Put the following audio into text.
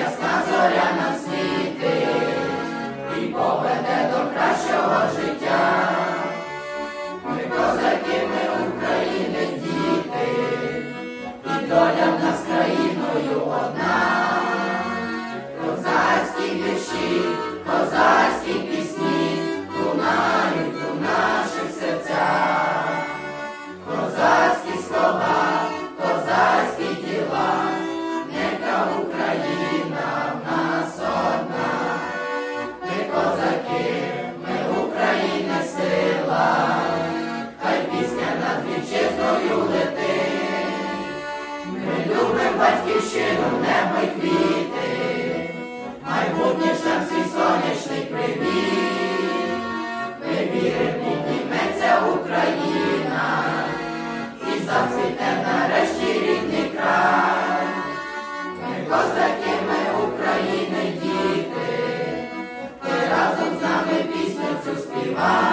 ясна зоря нам світить і поведе батьківщину, небо й квіти, майбутнє ж нам свій сонячний привіт. Ми віримо, підніметься Україна, і зацвіте нарешті рідний край. Ми козаки, ми України, діти, ти разом з нами пісню цю співай.